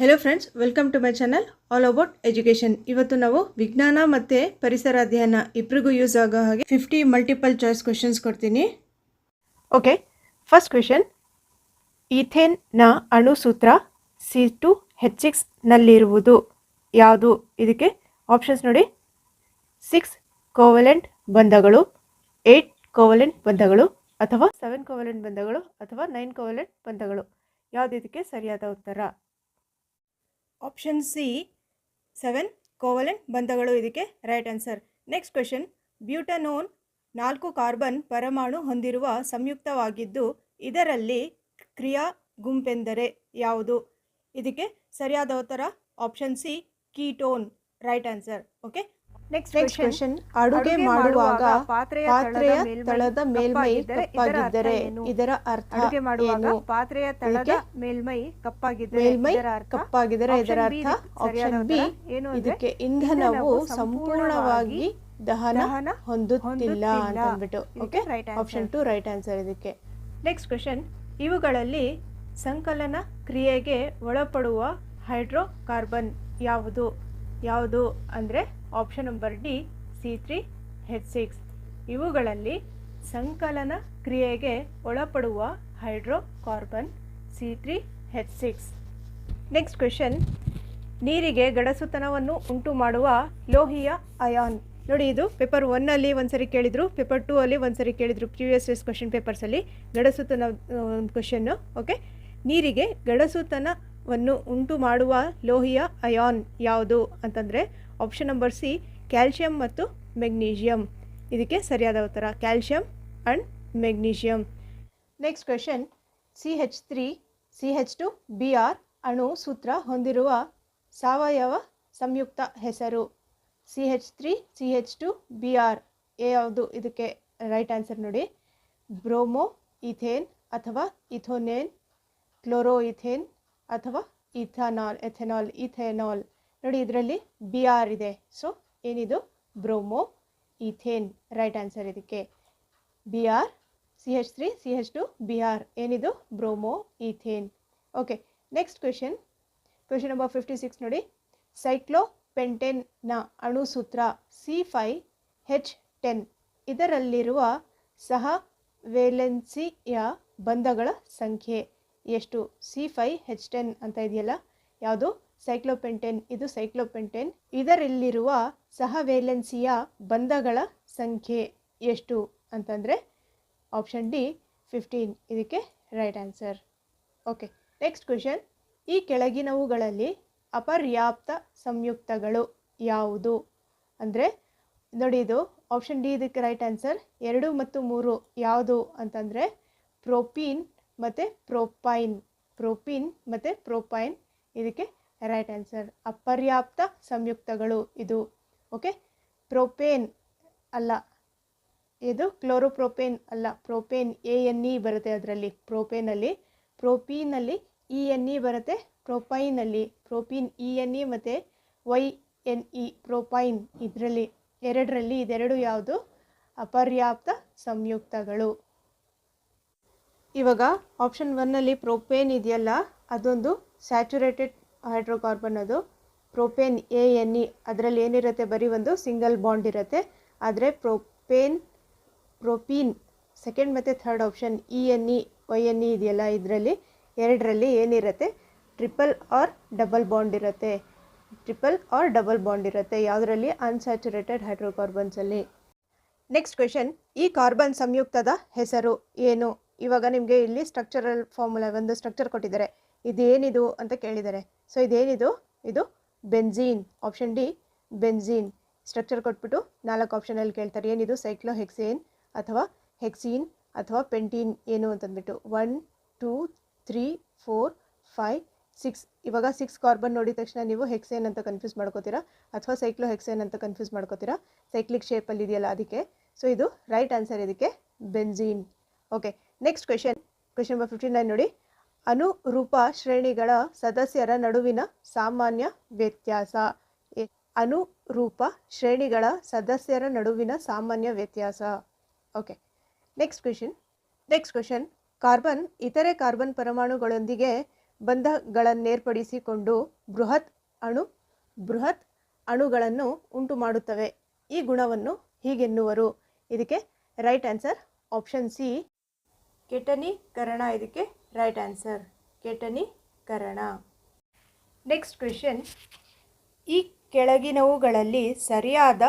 Hello friends welcome to my channel all about education ಇವತ್ತು ನಾವು ವಿಜ್ಞಾನ ಮತ್ತು ಪರಿಸರ ಅಧ್ಯಯನ ಇಬ್ಬರಿಗೂ ಯೂಸ್ ಆಗೋ ಹಾಗೆ ಫಿಫ್ಟಿ ಮಲ್ಟಿಪಲ್ ಚಾಯ್ಸ್ ಕ್ವೆಶನ್ಸ್ ಕೊಡ್ತೀನಿ. ಓಕೆ ಫಸ್ಟ್ ಕ್ವೆಶನ್ ಈಥೇನ್ನ ಅಣು ಸೂತ್ರ ಸಿ ಟು ಹೆಚ್ ಸಿಕ್ಸ್ನಲ್ಲಿರುವುದು ಯಾವುದು? ಇದಕ್ಕೆ ಆಪ್ಷನ್ಸ್ ನೋಡಿ. ಸಿಕ್ಸ್ ಕೋವಲೆಂಟ್ ಬಂಧಗಳು ಏಯ್ಟ್ ಕೋವಲೆಂಟ್ ಬಂಧಗಳು, ಅಥವಾ ಸೆವೆನ್ ಕೋವಲೆಂಟ್ ಬಂಧಗಳು, ಅಥವಾ ನೈನ್ ಕೋವಲೆಂಟ್ ಬಂಧಗಳು. ಯಾವುದು ಇದಕ್ಕೆ ಸರಿಯಾದ ಉತ್ತರ? ಆಪ್ಷನ್ ಸಿ ಸೆವೆನ್ ಕೋವಲೆಂಟ್ ಬಂಧಗಳು ಇದಕ್ಕೆ right answer next question butanone ನಾಲ್ಕು ಕಾರ್ಬನ್ ಪರಮಾಣು ಹೊಂದಿರುವ ಸಂಯುಕ್ತವಾಗಿದ್ದು, ಇದರಲ್ಲಿ ಕ್ರಿಯಾ ಗುಂಪೆಂದರೆ ಯಾವುದು? ಇದಕ್ಕೆ ಸರಿಯಾದ ಉತ್ತರ option C ketone right answer okay next question ಅಡುಗೆ ಮಾಡುವಾಗ ಪಾತ್ರೆಯ ತಳದ ಮೇಲ್ಮೈ ಕಪ್ಪಾಗಿದ್ದರೆ ಇದರ ಅರ್ಥ? ಅಡುಗೆ ಮಾಡುವಾಗ ಪಾತ್ರೆಯ ತಳದ ಮೇಲ್ಮೈ ಕಪ್ಪಾಗಿದ್ದರೆ ಮೇಲ್ಮೈ ಕಪ್ಪಾಗಿದ್ದರೆ ಇದರ ಅರ್ಥ? ಆಪ್ಷನ್ ಬಿ ಏನು ಇದಕ್ಕೆ ಇಂಧನವು ಸಂಪೂರ್ಣವಾಗಿ ದಹನ ಹೊಂದುತ್ತಿಲ್ಲ. ಅಂತ ಅಂದ್ಬಿಟ್ಟು okay option. Two right answer ಇದಕ್ಕೆ. ನೆಕ್ಸ್ಟ್ ಕ್ವೆಶನ್ ಇವುಗಳಲ್ಲಿ ಸಂಕಲನ ಕ್ರಿಯೆಗೆ ಒಳಪಡುವ ಹೈಡ್ರೋಕಾರ್ಬನ್ ಯಾವುದು? ಯಾವುದು ಅಂದರೆ option number D C three H six ಇವುಗಳಲ್ಲಿ ಸಂಕಲನ ಕ್ರಿಯೆಗೆ ಒಳಪಡುವ hydrocarbon C three H six next question ನೀರಿಗೆ ಗಡಸುತನವನ್ನು ಉಂಟು ಮಾಡುವ ಲೋಹಿಯ ಅಯಾನ್ ನೋಡಿ, ಇದು ಪೇಪರ್ ಒನ್ನಲ್ಲಿ ಒಂದ್ಸರಿ ಕೇಳಿದರು ಪೇಪರ್ ಟೂ ಅಲ್ಲಿ ಒಂದ್ಸರಿ ಕೇಳಿದರು ಪ್ರಿವಿಯಸ್ ಇಯರ್ಸ್ ಕ್ವೆಶನ್ ಪೇಪರ್ಸಲ್ಲಿ ಗಡಸುತನ ಕ್ವಶನ್ನು ಓಕೆ ನೀರಿಗೆ ಗಡಸುತನವನ್ನು ಉಂಟು ಮಾಡುವ ಲೋಹಿಯ ಅಯಾನ್ ಯಾವುದು ಅಂತಂದರೆ ಆಪ್ಷನ್ ನಂಬರ್ ಸಿ ಕ್ಯಾಲ್ಶಿಯಂ ಮತ್ತು ಮೆಗ್ನೀಷಿಯಂ ಇದಕ್ಕೆ ಸರಿಯಾದ ಉತ್ತರ calcium and magnesium next question C H three C H two B R ಅಣು ಸೂತ್ರ ಹೊಂದಿರುವ ಸಾವಯವ ಸಂಯುಕ್ತ ಹೆಸರು. C H three C H two B R ಯಾವುದು? ಇದಕ್ಕೆ ರೈಟ್ ಆನ್ಸರ್ ನೋಡಿ. ಬ್ರೋಮೋ ಇಥೇನ್ ಅಥವಾ ಇಥೋನೇನ್ ಕ್ಲೋರೋ ಇಥೇನ್ ಅಥವಾ ಇಥನಾಲ್, ಎಥೆನಾಲ್, ಇಥೆನಾಲ್. ನೋಡಿ ಇದರಲ್ಲಿ ಬಿ ಆರ್ ಇದೆ. ಸೊ ಏನಿದು? ಬ್ರೋಮೋ ಇಥೇನ್ ರೈಟ್ ಆನ್ಸರ್ ಇದಕ್ಕೆ. B R C H three C H two B R ಏನಿದು? Bromo ethane. Okay next question question number fifty six ನೋಡಿ. Cyclo ಪೆಂಟೆನ್ನ ಅಣುಸೂತ್ರ ಸಿ ಫೈ ಹೆಚ್ ಟೆನ್ ಇದರಲ್ಲಿರುವ ಸಹ ವೇಲೆನ್ಸಿಯ ಬಂಧಗಳ ಸಂಖ್ಯೆ ಎಷ್ಟು? ಸಿ ಫೈ ಹೆಚ್ ಟೆನ್ ಅಂತ ಇದೆಯಲ್ಲ? ಯಾವುದು? ಸೈಕ್ಲೋಪೆಂಟೆನ್. ಇದು ಸೈಕ್ಲೋಪೆಂಟೆನ್. ಇದರಲ್ಲಿರುವ ಸಹವೇಲೆನ್ಸಿಯ ಬಂಧಗಳ ಸಂಖ್ಯೆ ಎಷ್ಟು ಅಂತಂದರೆ ಆಪ್ಷನ್ ಡಿ ಫಿಫ್ಟೀನ್. ಇದಕ್ಕೆ right answer. Okay, next question ಈ ಕೆಳಗಿನವುಗಳಲ್ಲಿ ಅಪರ್ಯಾಪ್ತ ಸಂಯುಕ್ತಗಳು ಯಾವುದು? ಅಂದರೆ ನೋಡಿ ಇದು ಆಪ್ಷನ್ ಡಿ ಇದಕ್ಕೆ ರೈಟ್ ಆನ್ಸರ್. ಎರಡು ಮತ್ತು ಮೂರು ಯಾವುದು ಅಂತಂದರೆ ಪ್ರೋಪೀನ್ ಮತ್ತು ಪ್ರೋಪೈನ್. ಪ್ರೋಪೀನ್ ಮತ್ತು ಪ್ರೋಪೈನ್. ಇದಕ್ಕೆ ರೈಟ್ ಆನ್ಸರ್ ಅಪರ್ಯಾಪ್ತ ಸಂಯುಕ್ತಗಳು ಇದು. ಓಕೆ ಪ್ರೋಪೇನ್ ಅಲ್ಲ. ಇದು ಕ್ಲೋರೋಪ್ರೋಪೇನ್ ಅಲ್ಲ. ಪ್ರೋಪೇನ್ ಎ ಎನ್ ಇ ಬರುತ್ತೆ ಅದರಲ್ಲಿ. ಪ್ರೋಪೇನಲ್ಲಿ ಪ್ರೋಪೀನಲ್ಲಿ ಇ ಎನ್ ಇ ಬರುತ್ತೆ. ಪ್ರೋಪೈನಲ್ಲಿ ಪ್ರೋಪೀನ್ ಇ ಎನ್ ಇ ಮತ್ತು ವೈ ಎನ್ ಇ ಪ್ರೋಪೈನ್ ಇದರಲ್ಲಿ. ಎರಡರಲ್ಲಿ ಇದೆರಡು ಯಾವುದು? ಅಪರ್ಯಾಪ್ತ ಸಂಯುಕ್ತಗಳು. ಇವಾಗ ಆಪ್ಷನ್ ಒನ್ನಲ್ಲಿ ಪ್ರೋಪೇನ್ ಇದೆಯಲ್ಲ, ಅದೊಂದು ಸ್ಯಾಚುರೇಟೆಡ್ ಹೈಡ್ರೋಕಾರ್ಬನ್ ಅದು. ಪ್ರೋಪೇನ್ ಎ ಎನ್ ಇ ಅದರಲ್ಲಿ ಏನಿರುತ್ತೆ? ಬರೀ ಒಂದು ಸಿಂಗಲ್ ಬಾಂಡ್ ಇರುತ್ತೆ. ಆದರೆ ಪ್ರೋಪೇನ್, ಪ್ರೋಪೀನ್ ಸೆಕೆಂಡ್ ಮತ್ತು third option E N E, Y N E ಇದೆಯಲ್ಲ ಇದರಲ್ಲಿ, ಎರಡರಲ್ಲಿ ಏನಿರುತ್ತೆ? ಟ್ರಿಪಲ್ ಆರ್ ಡಬಲ್ ಬಾಂಡ್ ಇರುತ್ತೆ. ಟ್ರಿಪಲ್ ಆರ್ ಡಬಲ್ ಬಾಂಡ್ ಇರುತ್ತೆ. ಯಾವುದರಲ್ಲಿ? ಅನ್ಸ್ಯಾಚುರೇಟೆಡ್ ಹೈಡ್ರೋಕಾರ್ಬನ್ಸಲ್ಲಿ ನೆಕ್ಸ್ಟ್ ಕ್ವೆಶನ್ ಈ ಕಾರ್ಬನ್ ಸಂಯುಕ್ತದ ಹೆಸರು ಏನು? ಇವಾಗ ನಿಮಗೆ ಇಲ್ಲಿ ಸ್ಟ್ರಕ್ಚರಲ್ ಫಾರ್ಮುಲಾ ಒಂದು ಸ್ಟ್ರಕ್ಚರ್ ಕೊಟ್ಟಿದ್ದಾರೆ. ಇದೇನಿದು ಅಂತ ಕೇಳಿದ್ದಾರೆ. ಸೊ ಇದೇನಿದು? ಇದು benzene option D benzene structure ಕೊಟ್ಬಿಟ್ಟು ನಾಲ್ಕು ಆಪ್ಷನಲ್ಲಿ ಕೇಳ್ತಾರೆ. ಏನಿದು? ಸೈಕ್ಲೋ ಹೆಕ್ಸೇನ್ ಅಥವಾ ಹೆಕ್ಸೀನ್ ಅಥವಾ ಪೆಂಟೀನ್ ಏನು ಅಂತಂದ್ಬಿಟ್ಟು. One two three four five six ಇವಾಗ ಸಿಕ್ಸ್ ಕಾರ್ಬನ್ ನೋಡಿದ ತಕ್ಷಣ ನೀವು ಹೆಕ್ಸೇನ್ ಅಂತ ಕನ್ಫ್ಯೂಸ್ ಮಾಡ್ಕೋತೀರಾ? ಅಥವಾ ಸೈಕ್ಲೋ ಹೆಕ್ಸೇನ್ ಅಂತ ಕನ್ಫ್ಯೂಸ್ ಮಾಡ್ಕೋತೀರಾ? ಸೈಕ್ಲಿಕ್ ಶೇಪಲ್ಲಿ ಇದೆಯಲ್ಲ ಅದಕ್ಕೆ. ಸೊ ಇದು ರೈಟ್ ಆನ್ಸರ್ ಇದಕ್ಕೆ benzene okay next question question number fifty nine ನೋಡಿ. ಅನುರೂಪ ಶ್ರೇಣಿಗಳ ಸದಸ್ಯರ ನಡುವಿನ ಸಾಮಾನ್ಯ ವ್ಯತ್ಯಾಸ. ಅನುರೂಪ ಶ್ರೇಣಿಗಳ ಸದಸ್ಯರ ನಡುವಿನ ಸಾಮಾನ್ಯ ವ್ಯತ್ಯಾಸ. Okay, next question next question carbon, ಇತರೆ ಕಾರ್ಬನ್ ಪರಮಾಣುಗಳೊಂದಿಗೆ ಬಂಧಗಳನ್ನೇರ್ಪಡಿಸಿಕೊಂಡು ಬೃಹತ್ ಅಣು, ಬೃಹತ್ ಅಣುಗಳನ್ನು ಉಂಟು ಮಾಡುತ್ತವೆ. ಈ ಗುಣವನ್ನು ಹೀಗೆನ್ನುವರು. ಇದಕ್ಕೆ ರೈಟ್ ಆನ್ಸರ್ ಆಪ್ಷನ್ ಸಿ, ಕೆಟನೀಕರಣ. ಇದಕ್ಕೆ ರೈಟ್ ಆನ್ಸರ್ ಕೆಟನೀಕರಣ ನೆಕ್ಸ್ಟ್ ಕ್ವೆಶನ್ ಈ ಕೆಳಗಿನವುಗಳಲ್ಲಿ ಸರಿಯಾದ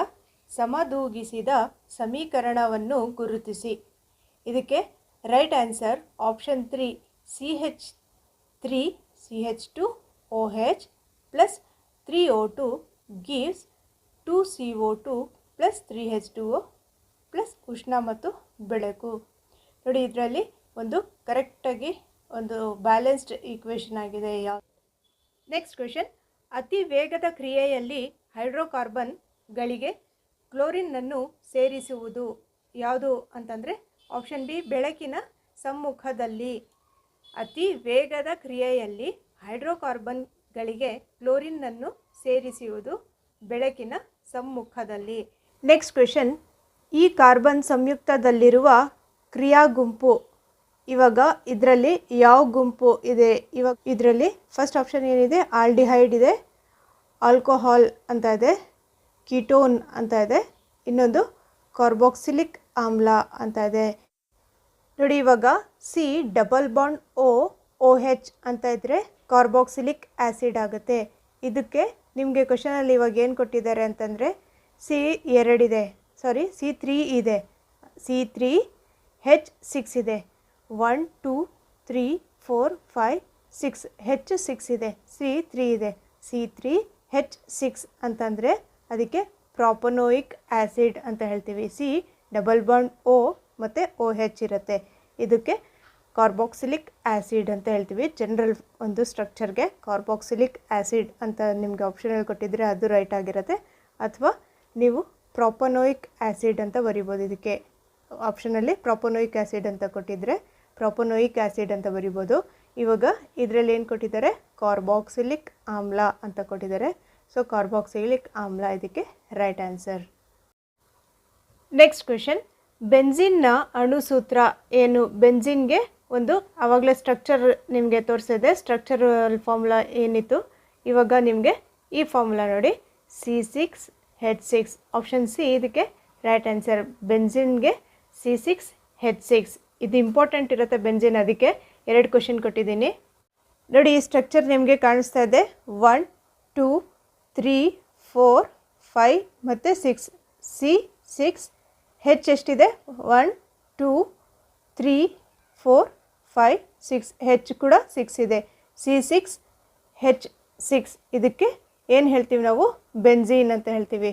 ಸಮದೂಗಿಸಿದ ಸಮೀಕರಣವನ್ನು ಗುರುತಿಸಿ. ಇದಕ್ಕೆ right answer option three C H three C H two O H plus three O two gives two C O two plus three H two O plus ಉಷ್ಣ ಮತ್ತು ಬೆಳಕು. ನೋಡಿ ಇದರಲ್ಲಿ ಒಂದು ಕರೆಕ್ಟಾಗಿ ಒಂದು ಬ್ಯಾಲೆನ್ಸ್ಡ್ ಈಕ್ವೇಷನ್ ಆಗಿದೆ ಯಾವ ನೆಕ್ಸ್ಟ್ ಕ್ವೆಶನ್ ಅತಿ ವೇಗದ ಕ್ರಿಯೆಯಲ್ಲಿ ಹೈಡ್ರೋಕಾರ್ಬನ್ಗಳಿಗೆ ಕ್ಲೋರಿನ್ನನ್ನು ಸೇರಿಸುವುದು ಯಾವುದು ಅಂತಂದರೆ ಆಪ್ಷನ್ ಬಿ ಬೆಳಕಿನ ಸಮ್ಮುಖದಲ್ಲಿ. ಅತಿ ವೇಗದ ಕ್ರಿಯೆಯಲ್ಲಿ ಹೈಡ್ರೋಕಾರ್ಬನ್ಗಳಿಗೆ ಕ್ಲೋರಿನ್ನನ್ನು ಸೇರಿಸುವುದು ಬೆಳಕಿನ ಸಮ್ಮುಖದಲ್ಲಿ. ನೆಕ್ಸ್ಟ್ ಕ್ವೆಶನ್ ಈ ಕಾರ್ಬನ್ ಸಂಯುಕ್ತದಲ್ಲಿರುವ ಕ್ರಿಯಾ ಗುಂಪು ಇವಾಗ ಇದರಲ್ಲಿ ಯಾವ ಗುಂಪು ಇದೆ? ಇವಾಗ ಇದರಲ್ಲಿ ಫಸ್ಟ್ ಆಪ್ಷನ್ ಏನಿದೆ? ಆಲ್ಡಿಹೈಡ್ ಇದೆ, ಆಲ್ಕೋಹಾಲ್ ಅಂತ ಇದೆ, ಕೀಟೋನ್ ಅಂತ ಇದೆ, ಇನ್ನೊಂದು ಕಾರ್ಬಾಕ್ಸಿಲಿಕ್ ಆಮ್ಲ ಅಂತ ಇದೆ. ನೋಡಿ, ಇವಾಗ C double bond O O H ಅಂತ ಇದ್ದರೆ ಕಾರ್ಬಾಕ್ಸಿಲಿಕ್ ಆ್ಯಸಿಡ್ ಆಗುತ್ತೆ. ಇದಕ್ಕೆ ನಿಮಗೆ ಕ್ವಶನಲ್ಲಿ ಇವಾಗ ಏನು ಕೊಟ್ಟಿದ್ದಾರೆ ಅಂತಂದರೆ ಸಿ ಎರಡಿದೆ ಸಾರಿ ಸಿ ತ್ರೀ ಇದೆ ಸಿ ತ್ರೀ ಹೆಚ್ ಸಿಕ್ಸ್ ಇದೆ. One, two, three, four, five, six, H six ಇದೆ, ಸಿ ತ್ರೀ ಇದೆ, ಸಿ ತ್ರೀ, ಹೆಚ್ ಸಿಕ್ಸ್ ಅಂತಂದರೆ ಅದಕ್ಕೆ ಪ್ರಾಪನೋಯಿಕ್ ಆ್ಯಸಿಡ್ ಅಂತ ಹೇಳ್ತೀವಿ. ಸಿ ಡಬಲ್ ಬಾಂಡ್ ಓ ಮತ್ತು ಓ ಹೆಚ್ ಇರುತ್ತೆ. ಇದಕ್ಕೆ ಕಾರ್ಬಾಕ್ಸಿಲಿಕ್ ಆ್ಯಸಿಡ್ ಅಂತ ಹೇಳ್ತೀವಿ. ಜನರಲ್ ಒಂದು ಸ್ಟ್ರಕ್ಚರ್ಗೆ ಕಾರ್ಬಾಕ್ಸಿಲಿಕ್ ಆ್ಯಸಿಡ್ ಅಂತ ನಿಮಗೆ ಆಪ್ಷನಲ್ಲಿ ಕೊಟ್ಟಿದ್ದರೆ ಅದು ರೈಟ್ ಆಗಿರುತ್ತೆ. ಅಥವಾ ನೀವು ಪ್ರಾಪನೋಯಿಕ್ ಆ್ಯಸಿಡ್ ಅಂತ ಬರಿಬೋದು ಇದಕ್ಕೆ. ಆಪ್ಷನಲ್ಲಿ ಪ್ರಾಪನೋಯಿಕ್ ಆ್ಯಸಿಡ್ ಅಂತ ಕೊಟ್ಟಿದ್ರೆ ಪ್ರಾಪನೋಯಿಕ್ ಆ್ಯಸಿಡ್ ಅಂತ ಬರಿಬೋದು. ಇವಾಗ ಇದರಲ್ಲಿ ಏನು ಕೊಟ್ಟಿದ್ದಾರೆ? ಕಾರ್ಬಾಕ್ಸಿಲಿಕ್ ಆಮ್ಲ ಅಂತ ಕೊಟ್ಟಿದ್ದಾರೆ. ಸೊ ಕಾರ್ಬಾಕ್ಸಿಲಿಕ್ ಆಮ್ಲ ಇದಕ್ಕೆ ರೈಟ್ ಆನ್ಸರ್ ನೆಕ್ಸ್ಟ್ ಕ್ವೆಶನ್ ಬೆನ್ಸಿನ್ನ ಅಣುಸೂತ್ರ ಏನು? ಬೆನ್ಸಿನ್ಗೆ ಒಂದು ಆವಾಗಲೇ ಸ್ಟ್ರಕ್ಚರ್ ನಿಮಗೆ ತೋರಿಸಿದೆ. ಸ್ಟ್ರಕ್ಚರಲ್ ಫಾರ್ಮುಲಾ ಏನಿತ್ತು? ಇವಾಗ ನಿಮಗೆ ಈ ಫಾರ್ಮುಲಾ ನೋಡಿ. C six H six option C ಇದಕ್ಕೆ ರೈಟ್ ಆನ್ಸರ್ ಬೆನ್ಸಿನ್ಗೆ ಸಿ ಸಿಕ್ಸ್ ಹೆಚ್ ಸಿಕ್ಸ್ ಇದು ಇಂಪಾರ್ಟೆಂಟ್ ಇರುತ್ತೆ ಬೆಂಜಿನ್ ಅದಕ್ಕೆ. ಎರಡು ಕ್ವಶನ್ ಕೊಟ್ಟಿದ್ದೀನಿ. ನೋಡಿ, ಈ ಸ್ಟ್ರಕ್ಚರ್ ನಿಮಗೆ ಕಾಣಿಸ್ತಾ ಇದೆ. One two three four five ಮತ್ತು ಸಿಕ್ಸ್ ಸಿ ಸಿಕ್ಸ್ ಹೆಚ್ ಎಷ್ಟಿದೆ? One two three four five six H ಕೂಡ ಸಿಕ್ಸ್ ಇದೆ. ಸಿ ಸಿಕ್ಸ್ ಹೆಚ್ ಸಿಕ್ಸ್ ಇದಕ್ಕೆ ಏನು ಹೇಳ್ತೀವಿ ನಾವು? ಬೆನ್ಝೀನ್ ಅಂತ ಹೇಳ್ತೀವಿ.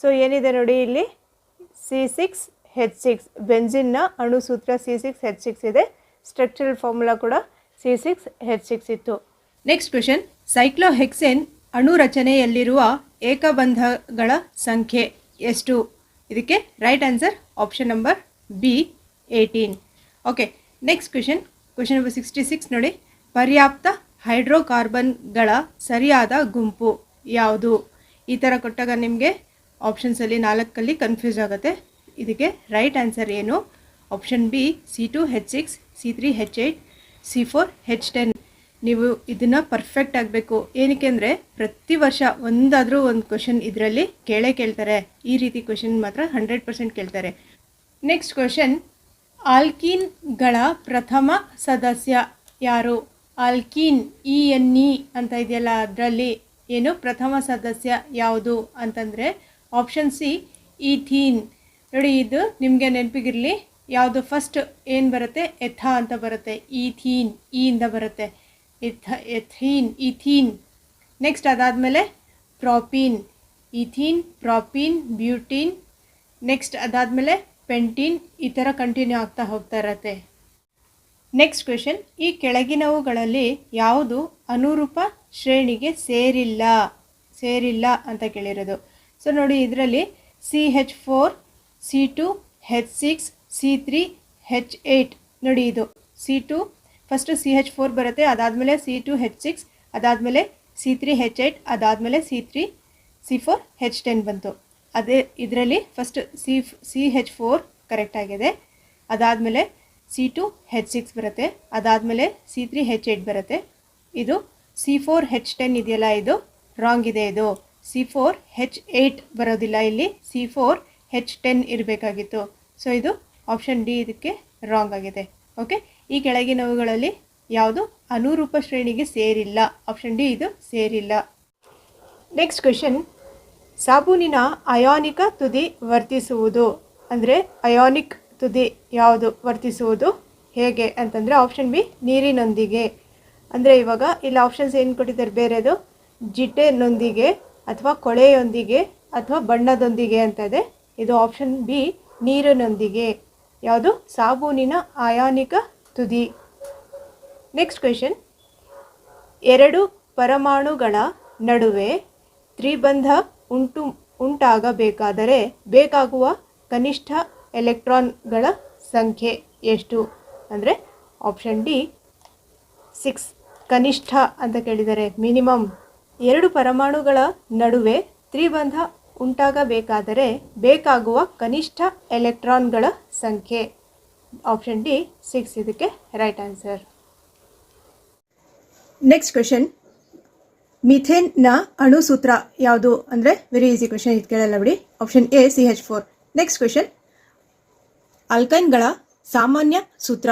ಸೊ ಏನಿದೆ ನೋಡಿ ಇಲ್ಲಿ? ಸಿ ಸಿಕ್ಸ್ ಹೆಚ್ ಸಿಕ್ಸ್ ಬೆಂಜಿನ್ನ ಅಣುಸೂತ್ರ ಸಿ ಸಿಕ್ಸ್ ಹೆಚ್ ಸಿಕ್ಸ್ ಇದೆ. ಸ್ಟ್ರಕ್ಚರಲ್ ಫಾರ್ಮುಲಾ ಕೂಡ ಸಿ ಸಿಕ್ಸ್ ಹೆಚ್ ಸಿಕ್ಸ್ ಇತ್ತು. ನೆಕ್ಸ್ಟ್ ಕ್ವೆಶನ್ ಸೈಕ್ಲೋಹೆಕ್ಸೆನ್ ಅಣು ರಚನೆಯಲ್ಲಿರುವ ಏಕಬಂಧಗಳ ಸಂಖ್ಯೆ ಎಷ್ಟು? ಇದಕ್ಕೆ right answer option number B eighteen okay next question question number sixty six ನೋಡಿ. ಪರ್ಯಾಪ್ತ ಹೈಡ್ರೋಕಾರ್ಬನ್ಗಳ ಸರಿಯಾದ ಗುಂಪು ಯಾವುದು? ಈ ಥರ ಕೊಟ್ಟಾಗ ನಿಮಗೆ ಆಪ್ಷನ್ಸಲ್ಲಿ ನಾಲ್ಕಲ್ಲಿ ಕನ್ಫ್ಯೂಸ್ ಆಗುತ್ತೆ. ಇದಕ್ಕೆ ರೈಟ್ ಆನ್ಸರ್ ಏನು? Option B C two H six C three H eight C four H ten ನೀವು ಇದನ್ನು ಪರ್ಫೆಕ್ಟ್ ಆಗಬೇಕು. ಏನಕ್ಕೆ ಅಂದರೆ ಪ್ರತಿ ವರ್ಷ ಒಂದಾದರೂ ಒಂದು ಕ್ವಶನ್ ಇದರಲ್ಲಿ ಕೇಳೇ ಕೇಳ್ತಾರೆ. ಈ ರೀತಿ ಕ್ವಶನ್ ಮಾತ್ರ ಹಂಡ್ರೆಡ್ ಪರ್ಸೆಂಟ್ ಕೇಳ್ತಾರೆ. ನೆಕ್ಸ್ಟ್ ಕ್ವಶನ್ ಆಲ್ಕೀನ್ಗಳ ಪ್ರಥಮ ಸದಸ್ಯ ಯಾರು? ಆಲ್ಕೀನ್ ಇ ಎನ್ ಇ ಅಂತ ಇದೆಯಲ್ಲ ಅದರಲ್ಲಿ ಏನು ಪ್ರಥಮ ಸದಸ್ಯ ಯಾವುದು ಅಂತಂದರೆ ಆಪ್ಷನ್ ಸಿ ಈಥೀನ್ ನೋಡಿ, ಇದು ನಿಮಗೆ ನೆನಪಿಗಿರಲಿ, ಯಾವುದು ಫಸ್ಟ್ ಏನು ಬರುತ್ತೆ? ಎಥಾ ಅಂತ ಬರುತ್ತೆ. ಈಥೀನ್ ಇ ಇಂದ ಬರುತ್ತೆ. ಎಥ, ಎಥೀನ್, ಈಥೀನ್. ನೆಕ್ಸ್ಟ್ ಅದಾದಮೇಲೆ ಪ್ರಾಪೀನ್. ಇಥೀನ್ ಪ್ರಾಪೀನ್, ಬ್ಯೂಟೀನ್. ನೆಕ್ಸ್ಟ್ ಅದಾದಮೇಲೆ ಪೆಂಟೀನ್, ಈ ಥರ ಕಂಟಿನ್ಯೂ ಆಗ್ತಾ ಹೋಗ್ತಾ ಇರತ್ತೆ. ನೆಕ್ಸ್ಟ್ ಕ್ವೆಶನ್ ಈ ಕೆಳಗಿನವುಗಳಲ್ಲಿ ಯಾವುದು ಅನುರೂಪ ಶ್ರೇಣಿಗೆ ಸೇರಿಲ್ಲ? ಸೇರಿಲ್ಲ ಅಂತ ಕೇಳಿರೋದು. ಸೊ ನೋಡಿ, ಇದರಲ್ಲಿ C H four C two H six C three H eight ನೋಡಿ ಇದು. C two first C H four ಬರುತ್ತೆ, ಅದಾದಮೇಲೆ ಸಿ ಟು ಹೆಚ್ ಸಿಕ್ಸ್ ಅದಾದಮೇಲೆ ಸಿ ತ್ರೀ ಹೆಚ್ ಏಯ್ಟ್ ಅದಾದಮೇಲೆ C three C four H ten ಬಂತು. ಅದೇ ಇದರಲ್ಲಿ first C C H four correct ಆಗಿದೆ. ಅದಾದಮೇಲೆ ಸಿ ಟು ಹೆಚ್ ಸಿಕ್ಸ್ ಬರುತ್ತೆ. ಅದಾದಮೇಲೆ ಸಿ ತ್ರೀ ಹೆಚ್ ಏಯ್ಟ್ ಬರುತ್ತೆ. ಇದು ಸಿ ಫೋರ್ ಹೆಚ್ ಟೆನ್ ಇದೆಯಲ್ಲ ಇದು? ರಾಂಗ್ ಇದೆ ಇದು. ಸಿ ಫೋರ್ ಹೆಚ್ ಏಯ್ಟ್ ಬರೋದಿಲ್ಲ ಇಲ್ಲಿ. ಸಿ ಫೋರ್ ಹೆಚ್ ಟೆನ್ ಇರಬೇಕಾಗಿತ್ತು. ಸೊ ಇದು ಆಪ್ಷನ್ ಡಿ ಇದಕ್ಕೆ ರಾಂಗ್ ಆಗಿದೆ. ಓಕೆ ಈ ಕೆಳಗಿನವುಗಳಲ್ಲಿ ಯಾವುದು? ಅನುರೂಪ ಶ್ರೇಣಿಗೆ ಸೇರಿಲ್ಲ. ಆಪ್ಷನ್ ಡಿ ಇದು ಸೇರಿಲ್ಲ. ನೆಕ್ಸ್ಟ್ ಕ್ವೆಶನ್ ಸಾಬೂನಿನ ಅಯಾನಿಕ ತುದಿ ವರ್ತಿಸುವುದು. ಅಂದರೆ ಅಯಾನಿಕ್ ತುದಿ ಯಾವುದು ವರ್ತಿಸುವುದು? ಹೇಗೆ ಅಂತಂದರೆ ಆಪ್ಷನ್ ಬಿ ನೀರಿನೊಂದಿಗೆ. ಅಂದರೆ ಇವಾಗ ಇಲ್ಲಿ ಆಪ್ಷನ್ಸ್ ಏನು ಕೊಟ್ಟಿದ್ದಾರೆ? ಬೇರೆದು. ಜಿಟ್ಟೆನೊಂದಿಗೆ ಅಥವಾ ಕೊಳೆಯೊಂದಿಗೆ ಅಥವಾ ಬಣ್ಣದೊಂದಿಗೆ ಅಂತ ಇದೆ. ಇದು ಆಪ್ಷನ್ ಬಿ ನೀರಿನೊಂದಿಗೆ. ಯಾವುದು? ಸಾಬೂನಿನ ಅಯಾನಿಕ ತುದಿ. ನೆಕ್ಸ್ಟ್ ಕ್ವೆಶನ್ ಎರಡು ಪರಮಾಣುಗಳ ನಡುವೆ ತ್ರಿಬಂಧ ಉಂಟು, ಉಂಟಾಗಬೇಕಾದರೆ ಬೇಕಾಗುವ ಕನಿಷ್ಠ ಎಲೆಕ್ಟ್ರಾನ್ಗಳ ಸಂಖ್ಯೆ ಎಷ್ಟು? ಅಂದರೆ ಆಪ್ಷನ್ ಡಿ ಸಿಕ್ಸ್ ಕನಿಷ್ಠ ಅಂತ ಕೇಳಿದರೆ ಮಿನಿಮಮ್ ಎರಡು ಪರಮಾಣುಗಳ ನಡುವೆ ತ್ರಿಬಂಧ ಉಂಟಾಗಬೇಕಾದರೆ ಬೇಕಾಗುವ ಕನಿಷ್ಠ ಎಲೆಕ್ಟ್ರಾನ್ಗಳ ಸಂಖ್ಯೆ. ಆಪ್ಷನ್ ಡಿ ಸಿಕ್ಸ್ ಇದಕ್ಕೆ ರೈಟ್ ಆನ್ಸರ್ ನೆಕ್ಸ್ಟ್ ಕ್ವೆಶನ್ ಮಿಥೇನ್ನ ಅಣುಸೂತ್ರ ಯಾವುದು? ಅಂದರೆ ವೆರಿ ಈಸಿ ಕ್ವೆಶನ್ ಇದು ಕೇಳಲ್ಲ ಬಿಡಿ. Option A C H four next question ಆಲ್ಕೈನ್ಗಳ ಸಾಮಾನ್ಯ ಸೂತ್ರ.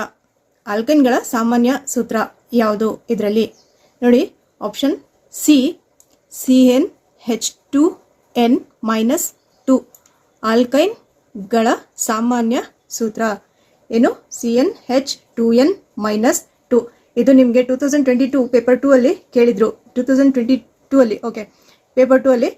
ಆಲ್ಕೈನ್ಗಳ ಸಾಮಾನ್ಯ ಸೂತ್ರ ಯಾವುದು ಇದರಲ್ಲಿ? ನೋಡಿ option C C N H two N minus two. ಆಲ್ಕೈನ್ಗಳ ಸಾಮಾನ್ಯ ಸೂತ್ರ. ಏನು? C N H two N minus two. ಇದು ನಿಮಗೆ two thousand twenty two paper two ಅಲ್ಲಿ ಕೇಳಿದ್ರು. ಟೂ ತೌಸಂಡ್ ಟ್ವೆಂಟಿ ಟೂ ಅಲ್ಲಿ ಓಕೆ ಪೇಪರ್ ಟೂ ಅಲ್ಲಿ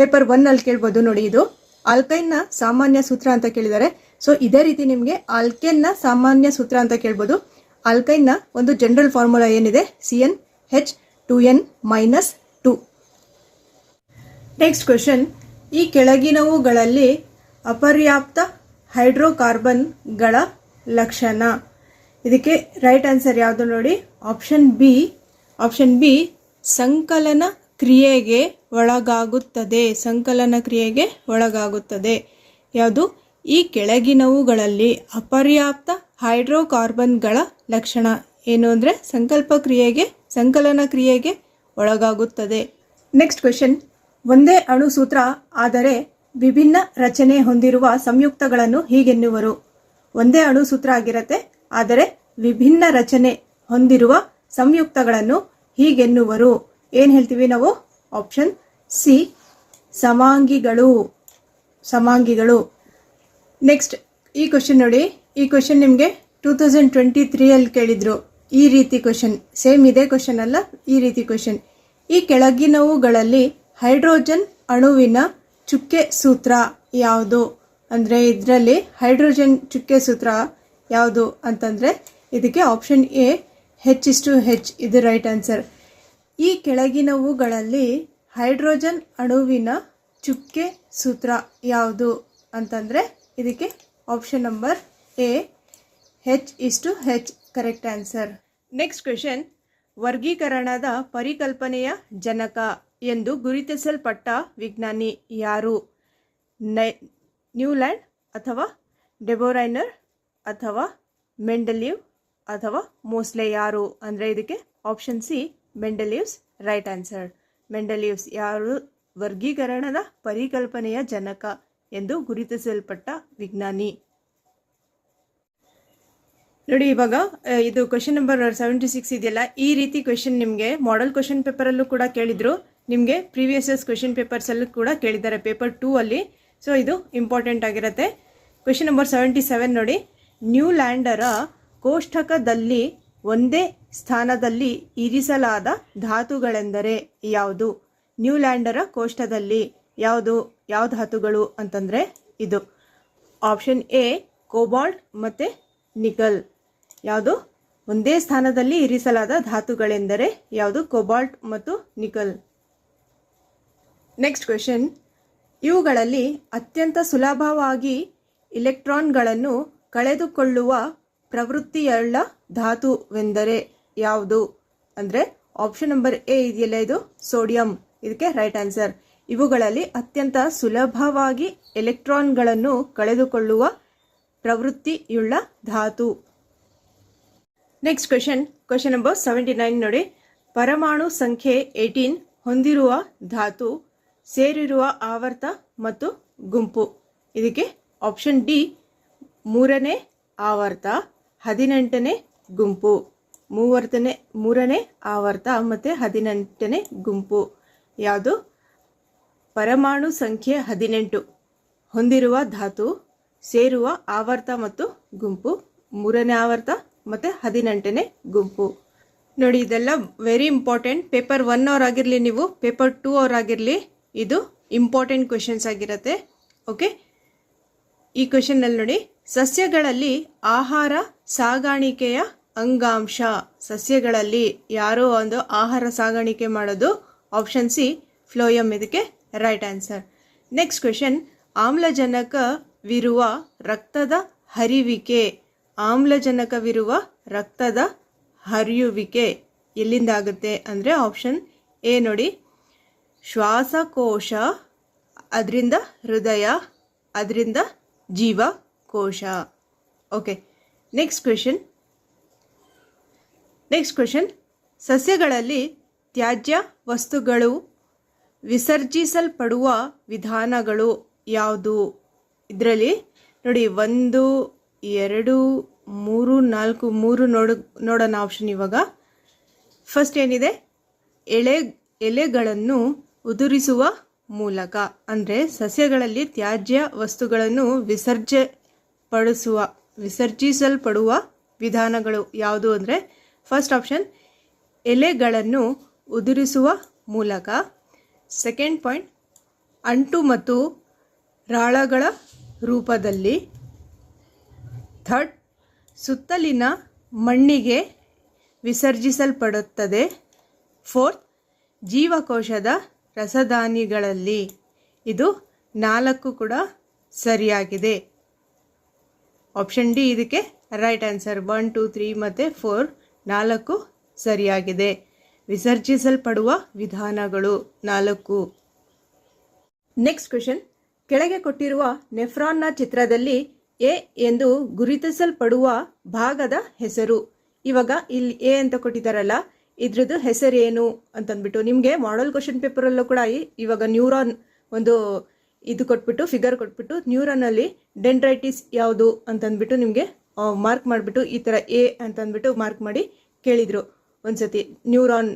ಪೇಪರ್ ಒನ್ ಅಲ್ಲಿ ಕೇಳ್ಬೋದು ನೋಡಿ ಇದು. ಆಲ್ಕೈನ್ನ ಸಾಮಾನ್ಯ ಸೂತ್ರ ಅಂತ ಕೇಳಿದ್ದಾರೆ. ಸೊ ಇದೇ ರೀತಿ ನಿಮಗೆ ಆಲ್ಕೈನ್ನ ಸಾಮಾನ್ಯ ಸೂತ್ರ ಅಂತ ಕೇಳ್ಬೋದು. ಆಲ್ಕೈನ್ನ ಒಂದು ಜನರಲ್ ಫಾರ್ಮುಲಾ ಏನಿದೆ? C N H two N minus next question ಈ ಕೆಳಗಿನವುಗಳಲ್ಲಿ ಅಪರ್ಯಾಪ್ತ ಹೈಡ್ರೋಕಾರ್ಬನ್ಗಳ ಲಕ್ಷಣ. ಇದಕ್ಕೆ ರೈಟ್ ಆನ್ಸರ್ ಯಾವುದು ನೋಡಿ? ಆಪ್ಷನ್ ಬಿ ಆಪ್ಷನ್ ಬಿ ಸಂಕಲನ ಕ್ರಿಯೆಗೆ ಒಳಗಾಗುತ್ತದೆ. ಸಂಕಲನ ಕ್ರಿಯೆಗೆ ಒಳಗಾಗುತ್ತದೆ. ಯಾವುದು? ಈ ಕೆಳಗಿನವುಗಳಲ್ಲಿ ಅಪರ್ಯಾಪ್ತ ಹೈಡ್ರೋಕಾರ್ಬನ್ಗಳ ಲಕ್ಷಣ ಏನು ಅಂದರೆ ಸಂಕಲ್ಪ ಕ್ರಿಯೆಗೆ, ಸಂಕಲನ ಕ್ರಿಯೆಗೆ ಒಳಗಾಗುತ್ತದೆ. ನೆಕ್ಸ್ಟ್ ಕ್ವೆಶನ್ ಒಂದೇ ಅಣುಸೂತ್ರ ಆದರೆ ವಿಭಿನ್ನ ರಚನೆ ಹೊಂದಿರುವ ಸಂಯುಕ್ತಗಳನ್ನು ಹೀಗೆನ್ನುವರು. ಒಂದೇ ಅಣುಸೂತ್ರ ಆಗಿರತ್ತೆ, ಆದರೆ ವಿಭಿನ್ನ ರಚನೆ ಹೊಂದಿರುವ ಸಂಯುಕ್ತಗಳನ್ನು ಹೀಗೆನ್ನುವರು. ಏನು ಹೇಳ್ತೀವಿ ನಾವು? ಆಪ್ಷನ್ ಸಿ ಸಮಾಂಗಿಗಳು. ಸಮಾಂಗಿಗಳು. ನೆಕ್ಸ್ಟ್ ಈ ಕ್ವಶನ್ ನೋಡಿ. ಈ ಕ್ವಶನ್ ನಿಮಗೆ ಟೂ ತೌಸಂಡ್ ಟ್ವೆಂಟಿ ತ್ರೀಯಲ್ಲಿ ಕೇಳಿದ್ರು. ಈ ರೀತಿ ಕ್ವಶನ್ ಸೇಮ್ ಇದೇ ಕ್ವಶನ್ ಅಲ್ಲ, ಈ ರೀತಿ ಕ್ವಶನ್ ಈ ಕೆಳಗಿನವುಗಳಲ್ಲಿ ಹೈಡ್ರೋಜನ್ ಅಣುವಿನ ಚುಕ್ಕೆ ಸೂತ್ರ ಯಾವುದು? ಅಂದರೆ ಇದರಲ್ಲಿ ಹೈಡ್ರೋಜನ್ ಚುಕ್ಕೆ ಸೂತ್ರ ಯಾವುದು ಅಂತಂದರೆ ಇದಕ್ಕೆ ಆಪ್ಷನ್ ಎ ಹೆಚ್ ಇಷ್ಟು ಹೆಚ್ ಇದು ರೈಟ್ ಆನ್ಸರ್ ಈ ಕೆಳಗಿನವುಗಳಲ್ಲಿ ಹೈಡ್ರೋಜನ್ ಅಣುವಿನ ಚುಕ್ಕೆ ಸೂತ್ರ ಯಾವುದು ಅಂತಂದರೆ ಇದಕ್ಕೆ option number A H is two H correct answer next question ವರ್ಗೀಕರಣದ ಪರಿಕಲ್ಪನೆಯ ಜನಕ. ಎಂದು ಗುರುತಿಸಲ್ಪಟ್ಟ ವಿಜ್ಞಾನಿ ಯಾರು? ನೈ, ನ್ಯೂಲ್ಯಾಂಡ್ ಅಥವಾ ಡೆಬೋರೈನರ್ ಅಥವಾ ಮೆಂಡಲೀವ್ ಅಥವಾ ಮೋಸ್ಲೆ ಯಾರು? ಅಂದರೆ ಇದಕ್ಕೆ option C Mendeleev's right answer Mendeleev's ಯಾರು? ವರ್ಗೀಕರಣದ ಪರಿಕಲ್ಪನೆಯ ಜನಕ ಎಂದು ಗುರುತಿಸಲ್ಪಟ್ಟ ವಿಜ್ಞಾನಿ. ನೋಡಿ, ಇವಾಗ ಇದು ಕ್ವೆಶನ್ ನಂಬರ್ ಸೆವೆಂಟಿ ಸಿಕ್ಸ್ ಇದೆಯಲ್ಲ? ಈ ರೀತಿ ಕ್ವೆಶನ್ ನಿಮಗೆ ಮಾಡೆಲ್ ಕ್ವೆಶನ್ ಪೇಪರಲ್ಲೂ ಕೂಡ ಕೇಳಿದ್ರು. ನಿಮಗೆ ಪ್ರೀವಿಯಸ್ ಕ್ವೆಶನ್ ಪೇಪರ್ಸಲ್ಲೂ ಕೂಡ ಕೇಳಿದ್ದಾರೆ. ಪೇಪರ್ ಟೂ ಅಲ್ಲಿ. ಸೊ ಇದು ಇಂಪಾರ್ಟೆಂಟ್ ಆಗಿರುತ್ತೆ. ಕ್ವೆಶನ್ ನಂಬರ್ ಸೆವೆಂಟಿ ಸೆವೆನ್ ನೋಡಿ ನ್ಯೂಲ್ಯಾಂಡರ ಕೋಷ್ಟಕದಲ್ಲಿ ಒಂದೇ ಸ್ಥಾನದಲ್ಲಿ ಇರಿಸಲಾದ ಧಾತುಗಳೆಂದರೆ ಯಾವುದು? ನ್ಯೂಲ್ಯಾಂಡರ ಕೋಷ್ಟದಲ್ಲಿ ಯಾವುದು? ಯಾವ ಧಾತುಗಳು ಅಂತಂದರೆ ಇದು. ಆಪ್ಷನ್ ಎ ಕೋಬಾಲ್ಟ್ ಮತ್ತು ನಿಕಲ್ ಯಾವುದು? ಒಂದೇ ಸ್ಥಾನದಲ್ಲಿ ಇರಿಸಲಾದ ಧಾತುಗಳೆಂದರೆ ಯಾವುದು? ಕೋಬಾಲ್ಟ್ ಮತ್ತು ನಿಕಲ್ ನೆಕ್ಸ್ಟ್ ಕ್ವೆಶನ್ ಇವುಗಳಲ್ಲಿ ಅತ್ಯಂತ ಸುಲಭವಾಗಿ ಇಲೆಕ್ಟ್ರಾನ್ಗಳನ್ನು ಕಳೆದುಕೊಳ್ಳುವ ಪ್ರವೃತ್ತಿಯುಳ್ಳ ಧಾತುವೆಂದರೆ ಯಾವುದು? ಅಂದರೆ ಆಪ್ಷನ್ ನಂಬರ್ ಎ ಇದೆಯಲ್ಲ ಇದು? ಸೋಡಿಯಂ ಇದಕ್ಕೆ ರೈಟ್ ಆನ್ಸರ್ ಇವುಗಳಲ್ಲಿ ಅತ್ಯಂತ ಸುಲಭವಾಗಿ ಎಲೆಕ್ಟ್ರಾನ್ಗಳನ್ನು ಕಳೆದುಕೊಳ್ಳುವ ಪ್ರವೃತ್ತಿಯುಳ್ಳ ಧಾತು. Next question question number seventy nine ನೋಡಿ. ಪರಮಾಣು ಸಂಖ್ಯೆ ಏಯ್ಟೀನ್ ಹೊಂದಿರುವ ಧಾತು. ಸೇರಿರುವ ಆವರ್ತ ಮತ್ತು ಗುಂಪು. ಇದಕ್ಕೆ ಆಪ್ಷನ್ ಡಿ ಮೂರನೇ ಆವರ್ತ, ಹದಿನೆಂಟನೇ ಗುಂಪು. ಮೂವರ್ತನೇ ಮೂರನೇ ಆವರ್ತ ಮತ್ತು ಹದಿನೆಂಟನೇ ಗುಂಪು. ಯಾವುದು? ಪರಮಾಣು ಸಂಖ್ಯೆ ಹದಿನೆಂಟು. ಹೊಂದಿರುವ ಧಾತು, ಸೇರುವ ಆವರ್ತ ಮತ್ತು ಗುಂಪು. ಮೂರನೇ ಆವರ್ತ ಮತ್ತು ಹದಿನೆಂಟನೇ ಗುಂಪು. ನೋಡಿ, ಇದೆಲ್ಲ very important paper one hour ಆಗಿರಲಿ ನೀವು ಪೇಪರ್ ಟೂ ಅವರ್ ಆಗಿರಲಿ ಇದು ಇಂಪಾರ್ಟೆಂಟ್ ಕ್ವೆಶನ್ಸ್ ಆಗಿರುತ್ತೆ ಓಕೆ ಈ ಕ್ವೆಶನ್ನಲ್ಲಿ ನೋಡಿ, ಸಸ್ಯಗಳಲ್ಲಿ ಆಹಾರ ಸಾಗಾಣಿಕೆಯ ಅಂಗಾಂಶ. ಸಸ್ಯಗಳಲ್ಲಿ ಯಾರೋ ಒಂದು ಆಹಾರ ಸಾಗಾಣಿಕೆ ಮಾಡೋದು ಆಪ್ಷನ್ ಸಿ ಫ್ಲೋಯಮ್ ಇದಕ್ಕೆ ರೈಟ್ ಆನ್ಸರ್ ನೆಕ್ಸ್ಟ್ ಕ್ವೆಶನ್ ಆಮ್ಲಜನಕವಿರುವ ರಕ್ತದ ಹರಿವಿಕೆ. ಆಮ್ಲಜನಕವಿರುವ ರಕ್ತದ ಹರಿಯುವಿಕೆ ಎಲ್ಲಿಂದ ಆಗುತ್ತೆ ಅಂದರೆ ಆಪ್ಷನ್ ಎ ನೋಡಿ. ಶ್ವಾಸಕೋಶ, ಅದರಿಂದ ಹೃದಯ, ಅದರಿಂದ ಜೀವಕೋಶ. Okay next question next question ಸಸ್ಯಗಳಲ್ಲಿ ತ್ಯಾಜ್ಯ ವಸ್ತುಗಳು ವಿಸರ್ಜಿಸಲ್ಪಡುವ ವಿಧಾನಗಳು ಯಾವುದು? ಇದರಲ್ಲಿ ನೋಡಿ, ಒಂದು, ಎರಡು, ಮೂರು, ನಾಲ್ಕು, ಮೂರು ನೋಡ, ನೋಡೋಣ ಆಪ್ಷನ್ ಇವಾಗ. ಫಸ್ಟ್ ಏನಿದೆ? ಎಳೆ, ಎಲೆಗಳನ್ನು ಉದುರಿಸುವ ಮೂಲಕ, ಅಂದರೆ ಸಸ್ಯಗಳಲ್ಲಿ ತ್ಯಾಜ್ಯ ವಸ್ತುಗಳನ್ನು ವಿಸರ್ಜೆ ಪಡಿಸುವ ವಿಸರ್ಜಿಸಲ್ಪಡುವ ವಿಧಾನಗಳು ಯಾವುದು ಅಂದರೆ ಫಸ್ಟ್ ಆಪ್ಷನ್ ಎಲೆಗಳನ್ನು ಉದುರಿಸುವ ಮೂಲಕ. ಸೆಕೆಂಡ್ ಪಾಯಿಂಟ್ ಅಂಟು ಮತ್ತು ರಾಳಗಳ ರೂಪದಲ್ಲಿ. ಥರ್ಡ್ ಸುತ್ತಲಿನ ಮಣ್ಣಿಗೆ ವಿಸರ್ಜಿಸಲ್ಪಡುತ್ತದೆ. ಫೋರ್ತ್ ಜೀವಕೋಶದ ರಸದಾನಿಗಳಲ್ಲಿ ಇದು ನಾಲ್ಕು ಕೂಡ ಸರಿಯಾಗಿದೆ. ಆಪ್ಷನ್ ಡಿ ಇದಕ್ಕೆ right answer one two three ಮತ್ತು ಫೋರ್ ನಾಲ್ಕು ಸರಿಯಾಗಿದೆ. ವಿಸರ್ಜಿಸಲ್ಪಡುವ ವಿಧಾನಗಳು ನಾಲ್ಕು. ನೆಕ್ಸ್ಟ್ ಕ್ವೆಶನ್ ಕೆಳಗೆ ಕೊಟ್ಟಿರುವ ನೆಫ್ರಾನ್ನ ಚಿತ್ರದಲ್ಲಿ ಎ ಎಂದು ಗುರುತಿಸಲ್ಪಡುವ ಭಾಗದ ಹೆಸರು. ಇವಾಗ ಇಲ್ಲಿ ಎ ಅಂತ ಕೊಟ್ಟಿದ್ದಾರಲ್ಲ ಇದ್ರದ್ದು ಹೆಸರೇನು ಅಂತಂದ್ಬಿಟ್ಟು ನಿಮಗೆ ಮಾಡಲ್ ಕ್ವಶನ್ ಪೇಪರಲ್ಲೂ ಕೂಡ ಇವಾಗ ನ್ಯೂರಾನ್ ಒಂದು ಇದು ಕೊಟ್ಬಿಟ್ಟು ಫಿಗರ್ ಕೊಟ್ಬಿಟ್ಟು ನ್ಯೂರಾನಲ್ಲಿ ಡೆಂಡ್ರೈಟಿಸ್ ಯಾವುದು ಅಂತಂದ್ಬಿಟ್ಟು ನಿಮಗೆ ಮಾರ್ಕ್ ಮಾಡಿಬಿಟ್ಟು ಈ ಥರ ಎ ಅಂತಂದ್ಬಿಟ್ಟು ಮಾರ್ಕ್ ಮಾಡಿ ಕೇಳಿದರು ಒಂದ್ಸತಿ ನ್ಯೂರಾನ್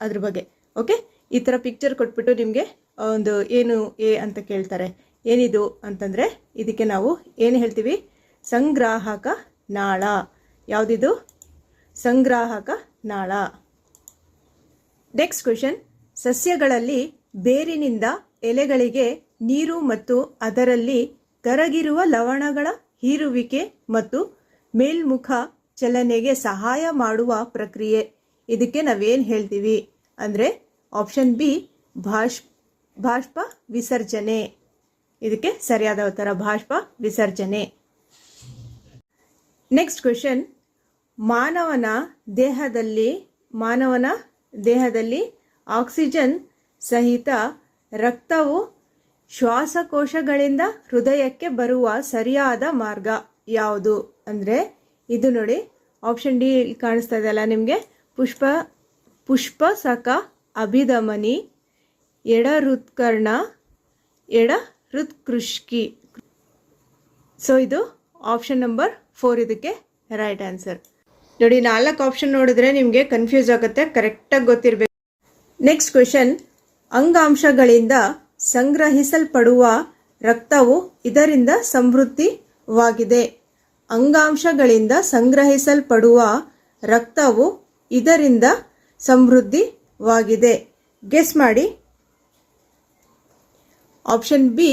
ಅದ್ರ ಬಗ್ಗೆ. ಓಕೆ ಈ ಥರ ಪಿಕ್ಚರ್ ಕೊಟ್ಬಿಟ್ಟು ನಿಮಗೆ ಒಂದು ಏನು ಎ ಅಂತ ಕೇಳ್ತಾರೆ. ಏನಿದು ಅಂತಂದರೆ ಇದಕ್ಕೆ ನಾವು ಏನು ಹೇಳ್ತೀವಿ? ಸಂಗ್ರಾಹಕ ನಾಳ. ಯಾವುದಿದು? ಸಂಗ್ರಾಹಕ ನಾಳ. ನೆಕ್ಸ್ಟ್ ಕ್ವೆಶನ್ ಸಸ್ಯಗಳಲ್ಲಿ ಬೇರಿನಿಂದ ಎಲೆಗಳಿಗೆ ನೀರು ಮತ್ತು ಅದರಲ್ಲಿ ಕರಗಿರುವ ಲವಣಗಳ ಹೀರುವಿಕೆ ಮತ್ತು ಮೇಲ್ಮುಖ ಚಲನೆಗೆ ಸಹಾಯ ಮಾಡುವ ಪ್ರಕ್ರಿಯೆ. ಇದಕ್ಕೆ ನಾವೇನು ಹೇಳ್ತೀವಿ? ಅಂದರೆ ಆಪ್ಷನ್ ಬಿ ಭಾಷ್ ಬಾಷ್ಪ ವಿಸರ್ಜನೆ. ಇದಕ್ಕೆ ಸರಿಯಾದ ಉತ್ತರ ಬಾಷ್ಪ ವಿಸರ್ಜನೆ. ನೆಕ್ಸ್ಟ್ ಕ್ವೆಶನ್ ಮಾನವನ ದೇಹದಲ್ಲಿ, ಮಾನವನ ದೇಹದಲ್ಲಿ ಆಕ್ಸಿಜನ್ ಸಹಿತ ರಕ್ತವು ಶ್ವಾಸಕೋಶಗಳಿಂದ ಹೃದಯಕ್ಕೆ ಬರುವ ಸರಿಯಾದ ಮಾರ್ಗ ಯಾವುದು ಅಂದರೆ ಇದು ನೋಡಿ ಆಪ್ಷನ್ ಡಿ ಕಾಣಿಸ್ತಾ ಇದೆಯಲ್ಲ ನಿಮಗೆ? ಪುಷ್ಪ ಪುಷ್ಪ ಸಕ ಅಭಿಧಮನಿ ಎಡ ಹೃತ್ಕರ್ಣ ಎಡ ಹೃತ್ಕೃಷ್ಕಿ ಸೊ ಇದು ಆಪ್ಷನ್ ನಂಬರ್ ಫೋರ್ ಇದಕ್ಕೆ ರೈಟ್ ಆನ್ಸರ್ ನೋಡಿ, ನಾಲ್ಕು ಆಪ್ಷನ್ ನೋಡಿದ್ರೆ ನಿಮಗೆ ಕನ್ಫ್ಯೂಸ್ ಆಗುತ್ತೆ ಕರೆಕ್ಟಾಗಿ ಗೊತ್ತಿರಬೇಕು. ನೆಕ್ಸ್ಟ್ ಕ್ವೆಶನ್ ಅಂಗಾಂಶಗಳಿಂದ ಸಂಗ್ರಹಿಸಲ್ಪಡುವ ರಕ್ತವು ಇದರಿಂದ ಸಮೃದ್ಧಿವಾಗಿದೆ. ಅಂಗಾಂಶಗಳಿಂದ ಸಂಗ್ರಹಿಸಲ್ಪಡುವ ರಕ್ತವು ಇದರಿಂದ ಸಮೃದ್ಧಿವಾಗಿದೆ. ಗೆಸ್ ಮಾಡಿ. ಆಪ್ಷನ್ ಬಿ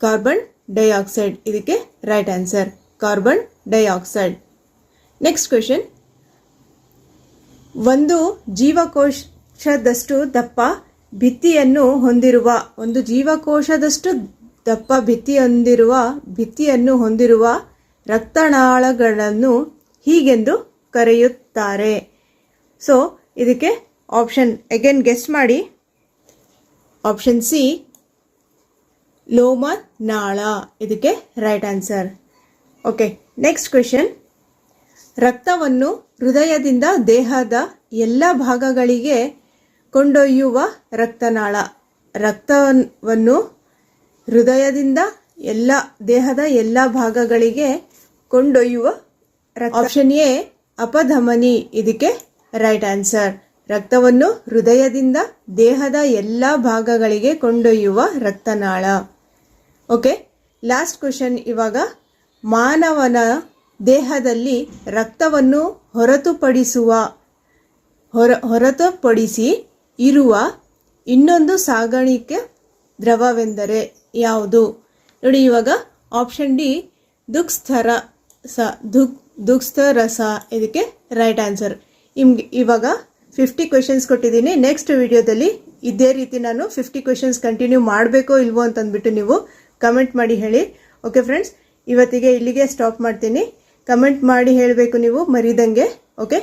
ಕಾರ್ಬನ್ ಡೈಆಕ್ಸೈಡ್ ಇದಕ್ಕೆ right answer carbon dioxide. Next question ಒಂದು ಜೀವಕೋಶದಷ್ಟು ದಪ್ಪ ಭಿತ್ತಿಯನ್ನು ಹೊಂದಿರುವ, ಒಂದು ಜೀವಕೋಶದಷ್ಟು ದಪ್ಪ ಭಿತ್ತಿ ಹೊಂದಿರುವ, ಭಿತ್ತಿಯನ್ನು ಹೊಂದಿರುವ ರಕ್ತನಾಳಗಳನ್ನು ಹೀಗೆಂದು ಕರೆಯುತ್ತಾರೆ. ಸೊ ಇದಕ್ಕೆ ಆಪ್ಷನ್ ಅಗೇನ್ ಗೆಸ್ ಮಾಡಿ. ಆಪ್ಷನ್ ಸಿ ಲೋಮ ನಾಳ ಇದಕ್ಕೆ right answer okay next question ರಕ್ತವನ್ನು ಹೃದಯದಿಂದ ದೇಹದ ಎಲ್ಲ ಭಾಗಗಳಿಗೆ ಕೊಂಡೊಯ್ಯುವ ರಕ್ತನಾಳ. ರಕ್ತವನ್ನು ಹೃದಯದಿಂದ ಎಲ್ಲ, ದೇಹದ ಎಲ್ಲ ಭಾಗಗಳಿಗೆ ಕೊಂಡೊಯ್ಯುವ ಆಪ್ಷನ್ ಎ ಅಪಧಮನಿ. ಇದಕ್ಕೆ ರೈಟ್ ಆನ್ಸರ್ ರಕ್ತವನ್ನು ಹೃದಯದಿಂದ ದೇಹದ ಎಲ್ಲ ಭಾಗಗಳಿಗೆ ಕೊಂಡೊಯ್ಯುವ ರಕ್ತನಾಳ. ಓಕೆ ಲಾಸ್ಟ್ ಕ್ವಶನ್ ಇವಾಗ. ಮಾನವನ ದೇಹದಲ್ಲಿ ರಕ್ತವನ್ನು ಹೊರತುಪಡಿಸುವ, ಹೊರ, ಹೊರತುಪಡಿಸಿ ಇರುವ ಇನ್ನೊಂದು ಸಾಗಾಣಿಕೆ ದ್ರವವೆಂದರೆ ಯಾವುದು? ನೋಡಿ, ಇವಾಗ ಆಪ್ಷನ್ ಡಿ ದುಕ್ಸ್ಥರ ಸ ದುಕ್ ದುಕ್ಸ್ಥರಸ ಇದಕ್ಕೆ ರೈಟ್ ಆನ್ಸರ್ ನಿಮ್ಗೆ ಇವಾಗ ಫಿಫ್ಟಿ ಕ್ವೆಶನ್ಸ್ ಕೊಟ್ಟಿದ್ದೀನಿ. ನೆಕ್ಸ್ಟ್ ವಿಡಿಯೋದಲ್ಲಿ ಇದೇ ರೀತಿ ನಾನು ಫಿಫ್ಟಿ ಕ್ವೆಶನ್ಸ್ ಕಂಟಿನ್ಯೂ ಮಾಡಬೇಕೋ ಇಲ್ವೋ ಅಂತಂದ್ಬಿಟ್ಟು ನೀವು ಕಮೆಂಟ್ ಮಾಡಿ ಹೇಳಿ. ಓಕೆ ಫ್ರೆಂಡ್ಸ್ ಇವತ್ತಿಗೆ ಇಲ್ಲಿಗೆ ಸ್ಟಾಪ್ ಮಾಡ್ತೀನಿ. ಕಮೆಂಟ್ ಮಾಡಿ ಹೇಳಬೇಕು ನೀವು, ಮರಿದಂಗೆ okay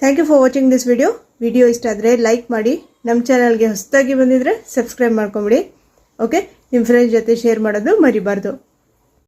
thank you for watching this video video ಇಷ್ಟ ಆದರೆ ಲೈಕ್ ಮಾಡಿ. ನಮ್ಮ ಚಾನಲ್ಗೆ ಹೊಸದಾಗಿ ಬಂದಿದ್ರೆ ಸಬ್ಸ್ಕ್ರೈಬ್ ಮಾಡ್ಕೊಂಬಿಡಿ ಓಕೆ ನಿಮ್ಮ ಫ್ರೆಂಡ್ಸ್ ಜೊತೆ ಶೇರ್ ಮಾಡೋದು ಮರಿಬಾರ್ದು.